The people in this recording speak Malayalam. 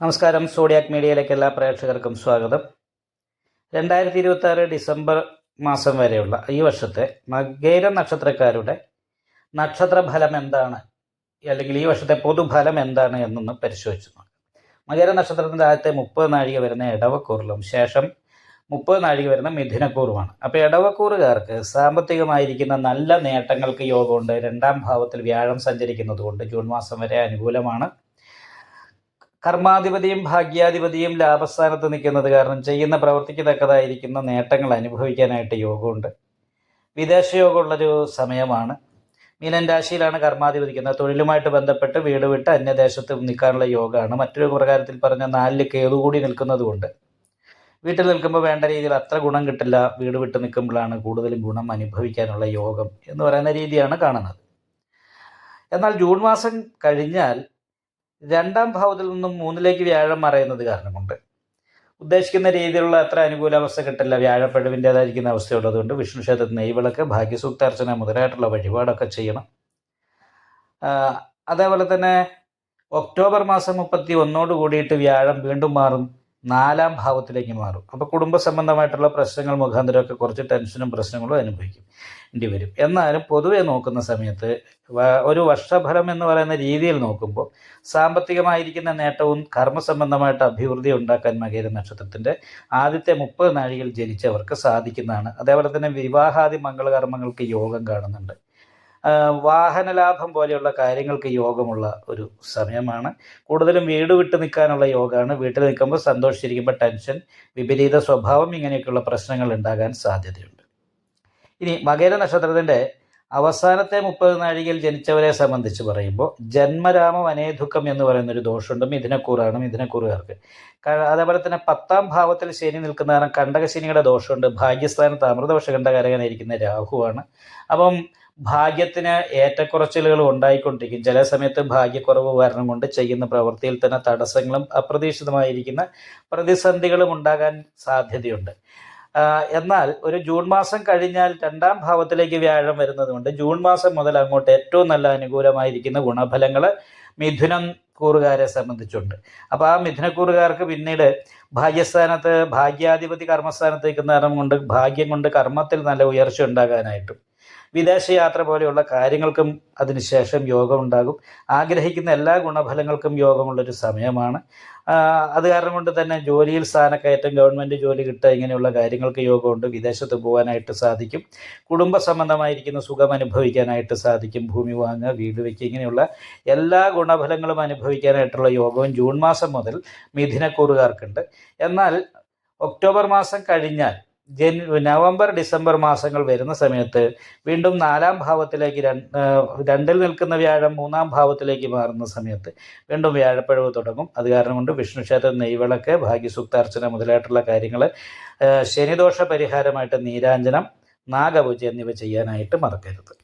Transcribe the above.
നമസ്കാരം. സോഡിയാക് മീഡിയയിലേക്ക് എല്ലാ പ്രേക്ഷകർക്കും സ്വാഗതം. രണ്ടായിരത്തി ഇരുപത്തി ഡിസംബർ മാസം വരെയുള്ള ഈ വർഷത്തെ മകേര നക്ഷത്രക്കാരുടെ നക്ഷത്ര ഫലം എന്താണ്? അല്ലെങ്കിൽ ഈ വർഷത്തെ പൊതുഫലം എന്താണ് എന്നൊന്ന് പരിശോധിച്ചു നോക്കാം. മകേര നക്ഷത്രത്തിന്റെ ആദ്യത്തെ മുപ്പത് നാഴിക വരുന്ന ഇടവക്കൂറിലും ശേഷം മുപ്പത് നാഴിക വരുന്ന മിഥുനക്കൂറുമാണ്. അപ്പോൾ ഇടവക്കൂറുകാർക്ക് സാമ്പത്തികമായിരിക്കുന്ന നല്ല നേട്ടങ്ങൾക്ക് യോഗമുണ്ട്. രണ്ടാം ഭാവത്തിൽ വ്യാഴം സഞ്ചരിക്കുന്നത് കൊണ്ട് ജൂൺ മാസം വരെ അനുകൂലമാണ്. കർമാധിപതിയും ഭാഗ്യാധിപതിയും ലാഭസ്ഥാനത്ത് നിൽക്കുന്നത് കാരണം ചെയ്യുന്ന പ്രവൃത്തിക്ക് തക്കതായിരിക്കുന്ന നേട്ടങ്ങൾ അനുഭവിക്കാനായിട്ട് യോഗമുണ്ട്. വിദേശ യോഗമുള്ളൊരു സമയമാണ്. മീനൻ രാശിയിലാണ് കർമാധിപതിക്കുന്നത്. തൊഴിലുമായിട്ട് ബന്ധപ്പെട്ട് വീട് വിട്ട് അന്യദേശത്ത് നിൽക്കാനുള്ള യോഗമാണ്. മറ്റൊരു പ്രകാരത്തിൽ പറഞ്ഞ നാലിൽ കേതു കൂടി നിൽക്കുന്നതുകൊണ്ട് വീട്ടിൽ നിൽക്കുമ്പോൾ വേണ്ട രീതിയിൽ അത്ര ഗുണം കിട്ടില്ല. വീട് വിട്ട് നിൽക്കുമ്പോഴാണ് കൂടുതലും ഗുണം അനുഭവിക്കാനുള്ള യോഗം എന്ന് പറയുന്ന രീതിയാണ് കാണുന്നത്. എന്നാൽ ജൂൺ മാസം കഴിഞ്ഞാൽ രണ്ടാം ഭാവത്തിൽ നിന്നും മൂന്നിലേക്ക് വ്യാഴം മറയുന്നത് കാരണമുണ്ട്. ഉദ്ദേശിക്കുന്ന രീതിയിലുള്ള അത്ര അനുകൂല അവസ്ഥ കിട്ടില്ല. വ്യാഴപ്പഴവിന്റെതായിരിക്കുന്ന അവസ്ഥയുള്ളതുകൊണ്ട് വിഷ്ണു ക്ഷേത്രത്തിൽ നെയ്വിളക്ക് ഭാഗ്യസൂക്താർച്ചന മുതലായിട്ടുള്ള വഴിപാടൊക്കെ ചെയ്യണം. അതേപോലെ തന്നെ ഒക്ടോബർ മാസം മുപ്പത്തി ഒന്നോട് കൂടിയിട്ട് വ്യാഴം വീണ്ടും മാറും. നാലാം ഭാവത്തിലേക്ക് മാറും. അപ്പോൾ കുടുംബ സംബന്ധമായിട്ടുള്ള പ്രശ്നങ്ങൾ മുഖാന്തരമൊക്കെ കുറച്ച് ടെൻഷനും പ്രശ്നങ്ങളും അനുഭവിക്കും. വേണ്ടി വരും. എന്നാലും പൊതുവെ നോക്കുന്ന സമയത്ത് ഒരു വർഷഫലം എന്ന് പറയുന്ന രീതിയിൽ നോക്കുമ്പോൾ സാമ്പത്തികമായിരിക്കുന്ന നേട്ടവും കർമ്മസംബന്ധമായിട്ട് അഭിവൃദ്ധി ഉണ്ടാക്കാൻ മകേര നക്ഷത്രത്തിന്റെ ആദ്യത്തെ മുപ്പത് നാഴികൾ ജനിച്ചവർക്ക് സാധിക്കുന്നതാണ്. അതേപോലെ തന്നെ വിവാഹാദി മംഗളകർമ്മങ്ങൾക്ക് യോഗം കാണുന്നുണ്ട്. വാഹന ലാഭം പോലെയുള്ള കാര്യങ്ങൾക്ക് യോഗമുള്ള ഒരു സമയമാണ്. കൂടുതലും വീട് വിട്ട് നിൽക്കാനുള്ള യോഗമാണ് വീട്ടിൽ നിൽക്കുമ്പോൾ സന്തോഷിച്ചിരിക്കുമ്പോൾ ടെൻഷൻ വിപരീത സ്വഭാവം ഇങ്ങനെയൊക്കെയുള്ള പ്രശ്നങ്ങൾ ഉണ്ടാകാൻ സാധ്യതയുണ്ട്. ഇനി മകര നക്ഷത്രത്തിന്റെ അവസാനത്തെ മുപ്പത് നാഴികയിൽ ജനിച്ചവരെ സംബന്ധിച്ച് പറയുമ്പോൾ ജന്മരാമ വനേദുഃഖം എന്ന് പറയുന്ന ഒരു ദോഷമുണ്ട്. മിഥുനക്കൂറാണ് മിഥുനക്കൂറുകാർക്ക്. അതേപോലെ തന്നെ പത്താം ഭാവത്തിൽ ശനി നിൽക്കുന്ന കാരണം കണ്ടകശനിയുടെ ദോഷമുണ്ട്. ഭാഗ്യസ്ഥാനത്ത് അമൃതവശ കണ്ടകാരകനായിരിക്കുന്ന രാഹുവാണ്. അപ്പം ഭാഗ്യത്തിന് ഏറ്റക്കുറച്ചിലുകൾ ഉണ്ടായിക്കൊണ്ടിരിക്കും. ചില സമയത്ത് ഭാഗ്യക്കുറവ് കാരണം കൊണ്ട് ചെയ്യുന്ന പ്രവൃത്തിയിൽ തന്നെ തടസ്സങ്ങളും അപ്രതീക്ഷിതമായിരിക്കുന്ന പ്രതിസന്ധികളും ഉണ്ടാകാൻ സാധ്യതയുണ്ട്. എന്നാൽ ഒരു ജൂൺ മാസം കഴിഞ്ഞാൽ രണ്ടാം ഭാവത്തിലേക്ക് വ്യാഴം വരുന്നത് കൊണ്ട് ജൂൺ മാസം മുതൽ അങ്ങോട്ട് ഏറ്റവും നല്ല അനുകൂലമായിരിക്കുന്ന ഗുണഫലങ്ങൾ മിഥുനം കൂറുകാരെ സംബന്ധിച്ചുണ്ട്. അപ്പോൾ ആ മിഥുനക്കൂറുകാർക്ക് പിന്നീട് ഭാഗ്യസ്ഥാനത്ത് ഭാഗ്യാധിപതി കർമ്മസ്ഥാനത്ത് നിൽക്കുന്ന കൊണ്ട് ഭാഗ്യം കൊണ്ട് കർമ്മത്തിൽ നല്ല ഉയർച്ച ഉണ്ടാകാനായിട്ടും വിദേശയാത്ര പോലെയുള്ള കാര്യങ്ങൾക്കും അതിനുശേഷം യോഗം ഉണ്ടാകും. ആഗ്രഹിക്കുന്ന എല്ലാ ഗുണഫലങ്ങൾക്കും യോഗമുള്ളൊരു സമയമാണ്. അത് കാരണം കൊണ്ട് തന്നെ ജോലിയിൽ സ്ഥാനക്കയറ്റം ഗവൺമെന്റ് ജോലി കിട്ടുക ഇങ്ങനെയുള്ള കാര്യങ്ങൾക്ക് യോഗമുണ്ട്. വിദേശത്ത് പോകാനായിട്ട് സാധിക്കും. കുടുംബ സംബന്ധമായിരിക്കുന്ന സുഖം അനുഭവിക്കാനായിട്ട് സാധിക്കും. ഭൂമി വാങ്ങുക വീട് വയ്ക്കുക ഇങ്ങനെയുള്ള എല്ലാ ഗുണഫലങ്ങളും അനുഭവിക്കാനായിട്ടുള്ള യോഗവും ജൂൺ മാസം മുതൽ മിഥുനക്കൂറുകാർക്കുണ്ട്. എന്നാൽ ഒക്ടോബർ മാസം കഴിഞ്ഞാൽ ജൻ നവംബർ ഡിസംബർ മാസങ്ങൾ വരുന്ന സമയത്ത് വീണ്ടും നാലാം ഭാവത്തിലേക്ക് രണ്ടിൽ നിൽക്കുന്ന വ്യാഴം മൂന്നാം ഭാവത്തിലേക്ക് മാറുന്ന സമയത്ത് വീണ്ടും വ്യാഴപ്പഴവ് തുടങ്ങും. അത് കാരണം കൊണ്ട് വിഷ്ണു ക്ഷേത്രം നെയ്വിളക്ക് ഭാഗ്യസുക്താർച്ചന മുതലായിട്ടുള്ള കാര്യങ്ങൾ ശനിദോഷ പരിഹാരമായിട്ട് നീരാഞ്ജനം നാഗപൂജ എന്നിവ ചെയ്യാനായിട്ട് മറക്കരുത്.